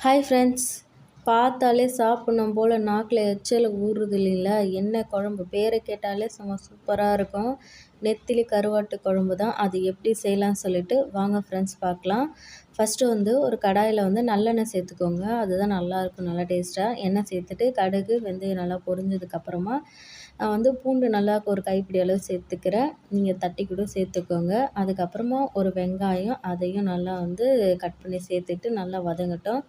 Hi friends பார்த்தாலே சாப்பிட்ணும் போல் நாக்கில் எச்சல் ஊறுது இல்லைங்களா என்ன குழம்பு? பேரை கேட்டாலே சும்மா சூப்பராக இருக்கும். நெத்திலி கருவாட்டு குழம்பு தான். அது எப்படி செய்யலாம்னு சொல்லிட்டு வாங்க ஃப்ரெண்ட்ஸ் பார்க்கலாம். ஃபஸ்ட்டு வந்து ஒரு கடாயில் வந்து நல்லெண்ணெய் சேர்த்துக்கோங்க. அதுதான் நல்லாயிருக்கும் நல்லா டேஸ்ட்டாக எண்ணெய் சேர்த்துட்டு கடுகு வெந்தயம் நல்லா பொரிஞ்சதுக்கப்புறமா நான் வந்து பூண்டு நல்லா ஒரு கைப்பிடி அளவு சேர்த்துக்கிறேன். நீங்கள் தட்டி கூட சேர்த்துக்கோங்க. அதுக்கப்புறமா ஒரு வெங்காயம் அதையும் நல்லா வந்து கட் பண்ணி சேர்த்துட்டு நல்லா வதங்கட்டும்.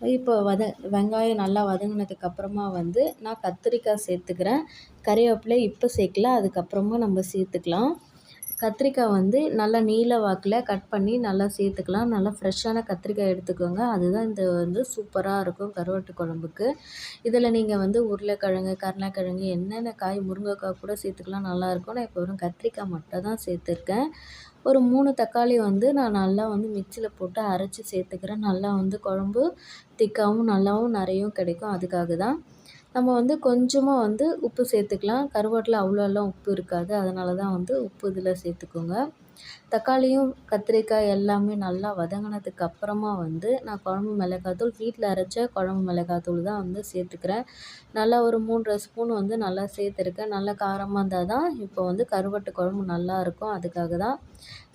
இப்போ வத வெங்காயம் நல்லா வதங்கினதுக்கப்புறமா வந்து நான் கத்திரிக்காய் சேர்த்துக்கிறேன். கறிவேப்பிலை இப்போ சேர்க்கல அதுக்கப்புறமா நம்ம சேர்த்துக்கலாம். கத்திரிக்காய் வந்து நல்லா நீல வாக்கில் கட் பண்ணி நல்லா சேர்த்துக்கலாம். நல்லா ஃப்ரெஷ்ஷான கத்திரிக்காய் எடுத்துக்கோங்க. அதுதான் இந்த வந்து சூப்பராக இருக்கும் கருவாட்டு குழம்புக்கு. இதில் நீங்கள் வந்து உருளைக்கிழங்கு கருணாக்கிழங்கு என்னென்ன காய் முருங்கைக்காய் கூட சேர்த்துக்கலாம். நல்லாயிருக்கும் நான் இப்போ வெறும் கத்திரிக்காய் மட்டும் தான் சேர்த்துருக்கேன். ஒரு மூணு தக்காளி வந்து நான் நல்லா வந்து மிக்சியில் போட்டு அரைச்சி சேர்த்துக்கிறேன். நல்லா வந்து குழம்பு திக்காகவும் நல்லாவும் நிறையும் கிடைக்கும். அதுக்காக தான் நம்ம வந்து கொஞ்சமாக வந்து உப்பு சேர்த்துக்கலாம். கருவாட்டில் அவ்வளோலாம் உப்பு இருக்காது. அதனால தான் வந்து உப்பு இதில் சேர்த்துக்கோங்க. தக்காளியும் கத்திரிக்காய் எல்லாமே நல்லா வதங்கினதுக்கு அப்புறமா வந்து நான் குழம்பு மிளகாத்தூள் வீட்டில் அரைச்ச குழம்பு மிளகாத்தூள் தான் வந்து சேர்த்துக்கிறேன். நல்லா ஒரு மூன்றரை ஸ்பூன் வந்து நல்லா சேர்த்துருக்கேன். நல்லா காரமாக இருந்தால் தான் இப்போ வந்து கருவாட்டு குழம்பு நல்லாயிருக்கும் அதுக்காக தான்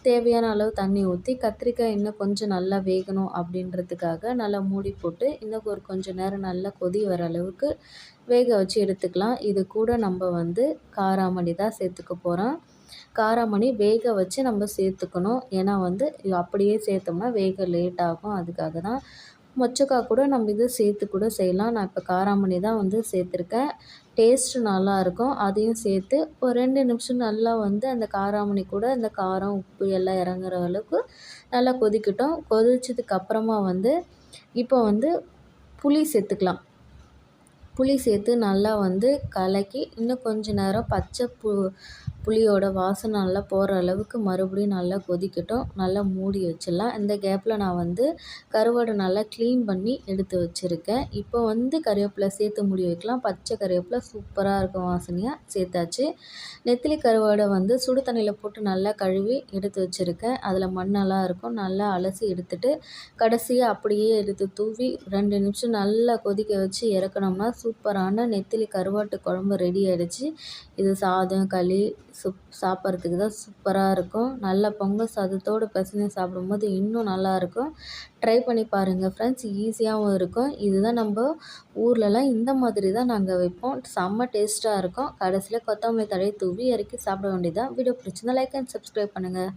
தேவையான அளவு தண்ணி ஊற்றி கத்திரிக்காய் இன்னும் கொஞ்சம் நல்லா வேகணும் அப்படின்றதுக்காக நல்லா மூடி போட்டு இன்னும் ஒரு கொஞ்சம் நேரம் நல்லா கொதி வர அளவுக்கு வேக வச்சு எடுத்துக்கலாம். இது கூட நம்ம வந்து காராமணி தான் சேர்த்துக்க போகிறோம் காராமணி வேக வச்சு நம்ம சேர்த்துக்கணும். ஏன்னா வந்து அப்படியே சேர்த்தோம்னா வேக லேட் ஆகும். அதுக்காக தான் மொச்சக்காய் கூட நம்ம இது சேர்த்து கூட செய்யலாம். நான் இப்போ காராமணி தான் வந்து சேர்த்துருக்கேன். டேஸ்ட்டு நல்லாயிருக்கும் அதையும் சேர்த்து ஒரு ரெண்டு நிமிஷம் நல்லா வந்து அந்த காராமணி கூட அந்த காரம் உப்பு எல்லாம் இறங்குற அளவுக்கு நல்லா கொதிக்கட்டும். கொதிச்சதுக்கு அப்புறமா வந்து இப்போ வந்து புளி சேர்த்துக்கலாம். புளி சேர்த்து நல்லா வந்து கலக்கி இன்னும் கொஞ்ச நேரம் பச்சை பு புளியோட வாசனை நல்லா போகிற அளவுக்கு மறுபடியும் நல்லா கொதிக்கட்டும். நல்லா மூடி வச்சிடலாம். இந்த கேப்பில் நான் வந்து கருவாடை நல்லா க்ளீன் பண்ணி எடுத்து வச்சுருக்கேன். இப்போ வந்து கருவேப்பிலை சேர்த்து மூடி வைக்கலாம். பச்சை கருவேப்பிலை சூப்பராக இருக்கும் வாசனையாக சேர்த்தாச்சு. நெத்திலி கருவாடை வந்து சுடு தண்ணியில் போட்டு நல்லா கழுவி எடுத்து வச்சுருக்கேன். அதில் மண்ணெல்லாம் இருக்கும். நல்லா அலசி எடுத்துட்டு கடைசியாக அப்படியே எடுத்து தூவி ரெண்டு நிமிஷம் நல்லா கொதிக்க வச்சு இறக்கணும்னா சூப்பரான நெத்திலி கருவாட்டு குழம்பு ரெடி ஆகிடுச்சு இது சாதம் களி சுப் சாப்பிட்றதுக்கு தான் சூப்பராக இருக்கும். நல்லா பொங்கல் சாதத்தோடு பிசைஞ்சு சாப்பிடும்போது இன்னும் நல்லாயிருக்கும் ட்ரை பண்ணி பாருங்கள் ஃப்ரெண்ட்ஸ் ஈஸியாகவும் இருக்கும். இதுதான் நம்ம ஊர்லலாம் இந்த மாதிரி தான் நாங்கள் வைப்போம். செம்ம டேஸ்ட்டாக இருக்கும். கடைசியில் கொத்தமல்லி தழையை தூவி இறக்கி சாப்பிட வேண்டியதான் வீடியோ பிடிச்சிருந்தா லைக் அண்ட் சப்ஸ்கிரைப் பண்ணுங்கள்